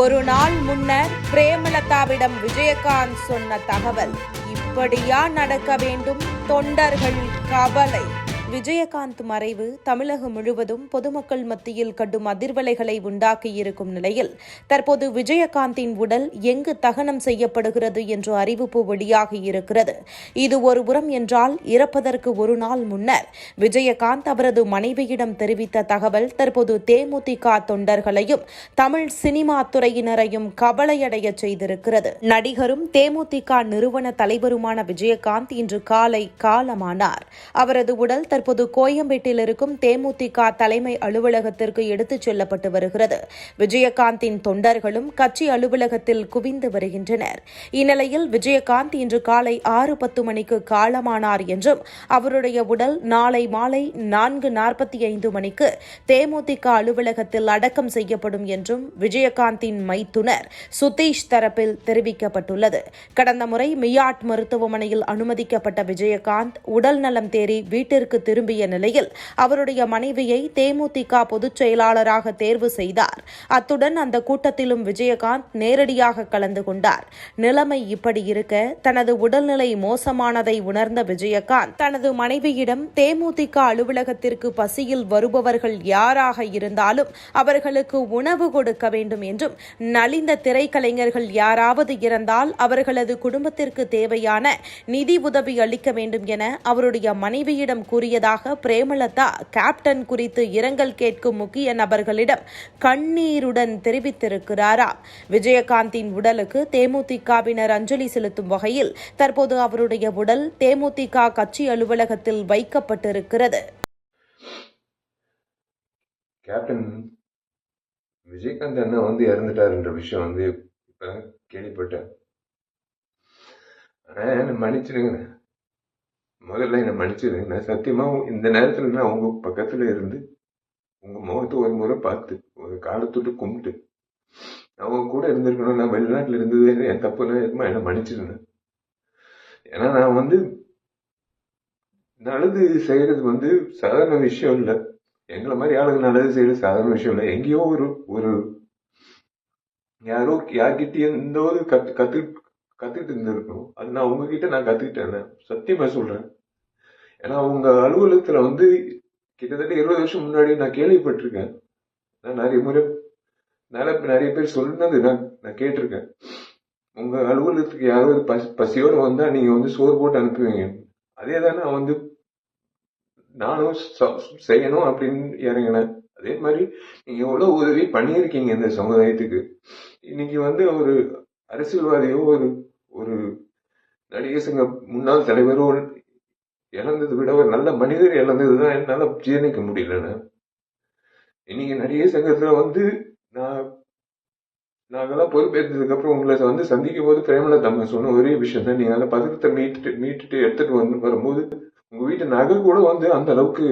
ஒரு நாள் முன்னர் பிரேமலதாவிடம் விஜயகாந்த் சொன்ன தகவல் இப்படியா நடக்க வேண்டும்? தொண்டர்கள் கவலை. விஜயகாந்த் மறைவு தமிழகம் முழுவதும் பொதுமக்கள் மத்தியில் கடும் அதிர்வலைகளை உண்டாக்கியிருக்கும் நிலையில் தற்போது விஜயகாந்தின் உடல் எங்கு தகனம் செய்யப்படுகிறது என்ற அறிவிப்பு வெளியாகியிருக்கிறது இது ஒரு புறம் என்றால் இறப்பதற்கு ஒரு நாள் முன்னர் விஜயகாந்த் அவரது மனைவியிடம் தெரிவித்த தகவல் தற்போது தேமுதிக தொண்டர்களையும் தமிழ் சினிமா துறையினரையும் கவலையடைய செய்திருக்கிறது. நடிகரும் தேமுதிக நிறுவன தலைவருமான விஜயகாந்த் இன்று காலை காலமானார். அவரது உடல் தற்போது தற்போது கோயம்பேட்டில் இருக்கும் தேமுதிக தலைமை அலுவலகத்திற்கு எடுத்துச் செல்லப்பட்டு வருகிறது. விஜயகாந்தின் தொண்டர்களும் கட்சி அலுவலகத்தில் குவிந்து வருகின்றனர். இந்நிலையில் விஜயகாந்த் இன்று காலை ஆறு பத்து மணிக்கு காலமானார் என்றும் அவருடைய உடல் நாளை மாலை நான்கு நாற்பத்தி ஐந்து மணிக்கு தேமுதிக அலுவலகத்தில் அடக்கம் செய்யப்படும் என்றும் விஜயகாந்தின் மைத்துனர் சுதீஷ் தரப்பில் தெரிவிக்கப்பட்டுள்ளது. கடந்த முறை மியாட் மருத்துவமனையில் அனுமதிக்கப்பட்ட விஜயகாந்த் உடல் நலம் தேறி வீட்டிற்கு திரும்பிய நிலையில் அவருடைய மனைவியை தேமுதிக பொதுச் செயலாளராக தேர்வு செய்தார். அத்துடன் அந்த கூட்டத்திலும் விஜயகாந்த் நேரடியாக கலந்து கொண்டார். நிலைமை இப்படி இருக்க தனது உடல்நிலை மோசமானதை உணர்ந்த விஜயகாந்த் தனது மனைவியிடம் தேமுதிக அலுவலகத்திற்கு பசியில் வருபவர்கள் யாராக இருந்தாலும் அவர்களுக்கு உணவு கொடுக்க வேண்டும் என்றும் நலிந்த திரைக்கலைஞர்கள் யாராவது இறந்தால் அவர்களது குடும்பத்திற்கு தேவையான நிதி உதவி அளிக்க வேண்டும் என அவருடைய மனைவியிடம் கூறியது கூறியதாக பிரேமலதா கேப்டன் குறித்து இரங்கல் கேட்கும் முக்கிய நபர்களிடம் கண்ணீருடன் தெரிவித்திருக்கிறாராம் விஜயகாந்தின் உடலுக்கு தேமுதிகவினர் அஞ்சலி செலுத்தும் வகையில் தற்போது அவருடைய உடல் தேமுதிக கட்சி அலுவலகத்தில் வைக்கப்பட்டிருக்கிறது. கேப்டன் விஜயகாந்த் அண்ணா வந்து இறந்துட்டாருன்ற விஷயம் வந்து இப்ப கேள்விப்பட்டேன். ஆனா என்னை முதல்ல என்னை மன்னிச்சிடுங்க நான் சத்தியமாக இந்த நேரத்தில் நான் உங்கள் பக்கத்தில் இருந்து உங்கள் முகத்தை ஒரு முறை பார்த்து ஒரு காலத்துட்டு கும்பிட்டு நான் உங்க கூட இருந்திருக்கணும். நான் வெளிநாட்டில் இருந்தது என் தப்புன்னு எதுமா என்னை மன்னிச்சிருந்தேன் ஏன்னா நான் வந்து நல்லது செய்கிறது வந்து சாதாரண விஷயம் இல்லை. எங்களை மாதிரி ஆளுங்க நல்லது செய்கிறது சாதாரண விஷயம் இல்லை. எங்கேயோ ஒரு ஒரு யாரோ யார்கிட்டயும் எந்த ஒரு கத்து கத்து கற்றுக்கிட்டு இருந்திருக்கணும். அது நான் உங்ககிட்ட நான் கற்றுக்கிட்டேன் சத்தியமாக சொல்கிறேன் ஏன்னா உங்க அலுவலகத்துல வந்து கிட்டத்தட்ட இருபது வருஷம் முன்னாடி நான் கேள்விப்பட்டிருக்கேன். நான் நிறைய முறை நிறைய நிறைய பேர் சொன்னது நான் நான் கேட்டிருக்கேன். உங்க அலுவலகத்துக்கு யாராவது பசி பசியோடு வந்தா நீங்க வந்து சோறு போட்டு அனுப்புவீங்க. அதே தான் நான் வந்து நானும் செய்யணும் அப்படின்னு இறங்கினேன். அதே மாதிரி நீங்க எவ்வளவு உதவி பண்ணியிருக்கீங்க இந்த சமுதாயத்துக்கு. இன்னைக்கு வந்து ஒரு அரசியல்வாதியோ ஒரு ஒரு நடிகர் சங்க முன்னாள் தலைவரோ இழந்ததை விட ஒரு நல்ல மனிதர் இழந்தது தான் என்னால ஜீரணிக்க முடியலன்னு. இன்னைக்கு நடிகை சங்கத்துல வந்து நான் நாங்கெல்லாம் பொறுப்பேற்றதுக்கு அப்புறம் உங்களை வந்து சந்திக்கும் போது பிரேமலதா அம்மா சொன்ன ஒரே விஷயம் தான் நீங்க அந்த பதக்கத்தை மீட்டுட்டு மீட்டுட்டு எடுத்துட்டு வந்து வரும்போது உங்க வீட்டு நகை கூட வந்து அந்த அளவுக்கு